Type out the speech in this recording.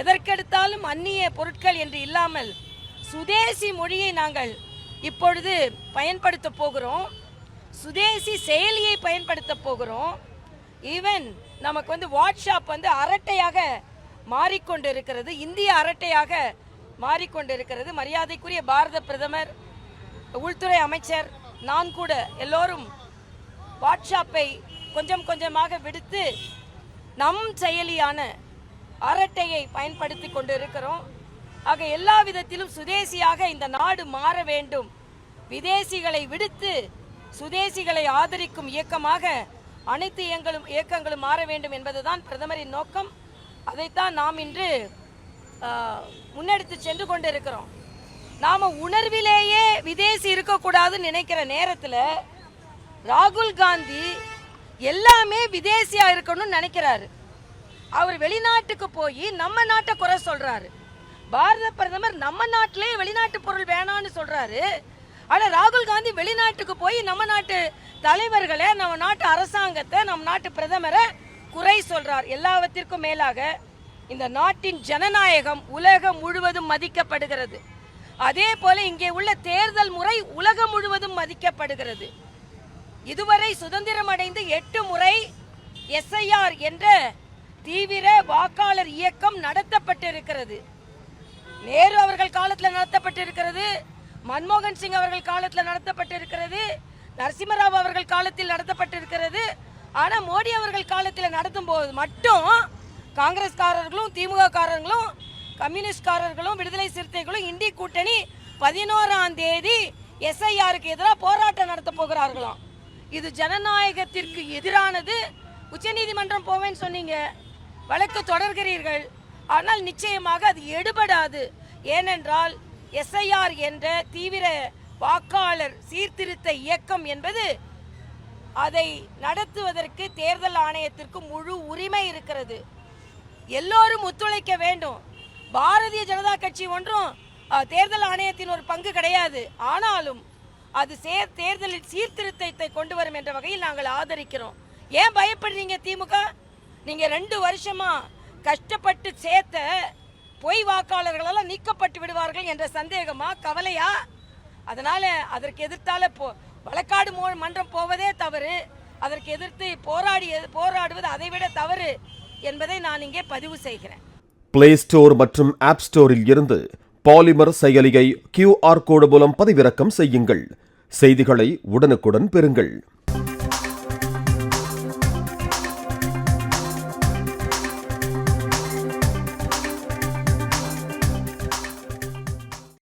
எதற்கெடுத்தாலும் அந்நிய பொருட்கள் என்று இல்லாமல் சுதேசி மொழியை நாங்கள் இப்பொழுது பயன்படுத்த போகிறோம். சுதேசி செயலியை பயன்படுத்த போகிறோம். ஈவன் நமக்கு வந்து வாட்ஸ்அப் வந்து அரட்டையாக மாறிக்கொண்டு இருக்கிறது இந்திய அரட்டையாக மாறிக்கொண்டு இருக்கிறது மரியாதைக்குரிய பாரத பிரதமர் உள்துறை அமைச்சர் நான் கூட எல்லோரும் வாட்ஸ்அப்பை கொஞ்சம் கொஞ்சமாக விடுத்து நம் செயலியான அரட்டையை பயன்படுத்தி கொண்டு இருக்கிறோம் ஆக எல்லா விதத்திலும் சுதேசியாக இந்த நாடு மாற வேண்டும். விதேசிகளை விடுத்து சுதேசிகளை ஆதரிக்கும் இயக்கமாக அனைத்து இயங்களும் இயக்கங்களும் மாற வேண்டும் என்பதுதான் பிரதமரின் நோக்கம். அதைத்தான் நாம் இன்று முன்னெடுத்து சென்று கொண்டிருக்கிறோம். நாம் உணர்விலேயே விதேசி இருக்கக்கூடாதுன்னு நினைக்கிற நேரத்தில் ராகுல் காந்தி எல்லாமே விதேசியாக இருக்கணும்னு நினைக்கிறாரு. அவர் வெளிநாட்டுக்கு போய் நம்ம நாட்டை குறை சொல்றாரு. பாரத பிரதமர் நம்ம நாட்டிலே வெளிநாட்டு பொருள் வேணான்னு சொல்றாரு. ஆனா ராகுல் காந்தி வெளிநாட்டுக்கு போய் நம்ம நாட்டு தலைவர்களை நம்ம நாட்டு அரசாங்கத்தை நம்ம நாட்டு பிரதமரை குறை சொல்றார். எல்லாவற்றிற்கும் மேலாக இந்த நாட்டின் ஜனநாயகம் உலகம் முழுவதும் மதிக்கப்படுகிறது. அதே போல இங்கே உள்ள தேர்தல் முறை உலகம் முழுவதும் மதிக்கப்படுகிறது. இதுவரை சுதந்திரம் அடைந்து எட்டு முறை எஸ்ஐஆர் என்ற தீவிர வாக்காளர் இயக்கம் நடத்தப்பட்டிருக்கிறது. நேரு அவர்கள் காலத்தில் நடத்தப்பட்டிருக்கிறது மன்மோகன் சிங் அவர்கள் காலத்தில் நடத்தப்பட்டிருக்கிறது நரசிம்மராவ் அவர்கள் காலத்தில் நடத்தப்பட்டிருக்கிறது. ஆனால் மோடி அவர்கள் காலத்தில் நடத்தும் போது மட்டும் காங்கிரஸ்காரர்களும் திமுககாரர்களும் கம்யூனிஸ்ட்காரர்களும் விடுதலை சிறுத்தைகளும் இந்தி கூட்டணி பதினோராம் தேதி எஸ்ஐஆருக்கு எதிராக போராட்டம் நடத்த போகிறார்களாம். இது ஜனநாயகத்திற்கு எதிரானது. உச்சநீதிமன்றம் போவேன்னு சொன்னீங்க. வழக்கு தொடர்கிறீர்கள். ஆனால் நிச்சயமாக அது எடுபடாது. ஏனென்றால் எஸ்ஐஆர் என்ற தீவிர வாக்காளர் சீர்திருத்த இயக்கம் என்பது அதை நடத்துவதற்கு தேர்தல் ஆணையத்திற்கு முழு உரிமை இருக்கிறது. எல்லோரும் ஒத்துழைக்க வேண்டும். பாரதிய ஜனதா கட்சி ஒன்றும் தேர்தல் ஆணையத்தின் ஒரு பங்கு கிடையாது. ஆனாலும் அது சே- தேர்தலில் சீர்திருத்தத்தை கொண்டு வரும் என்ற வகையில் நாங்கள் ஆதரிக்கிறோம். ஏன் பயப்படுறீங்க திமுக? நீங்கள் ரெண்டு வருஷமாக கஷ்டப்பட்டு சேர்த்த பொய் வாக்காளர்களெல்லாம் நீக்கப்பட்டு விடுவார்கள் என்ற சந்தேகமா கவலையா? அதனால் அதற்கு எதிர்த்தால போ வழக்காடு மோ- மன்றம் போவதே தவறு. அதற்கு எதிர்த்து போராடி போராடுவது அதைவிட தவறு என்பதை நான் இங்கே பதிவு செய்கிறேன். பிளே ஸ்டோர் மற்றும் ஆப் ஸ்டோரில் இருந்து பாலிமர் செயலியை கியூஆர் கோடு மூலம் பதிவிறக்கம் செய்யுங்கள். செய்திகளை உடனுக்குடன் பெறுங்கள்.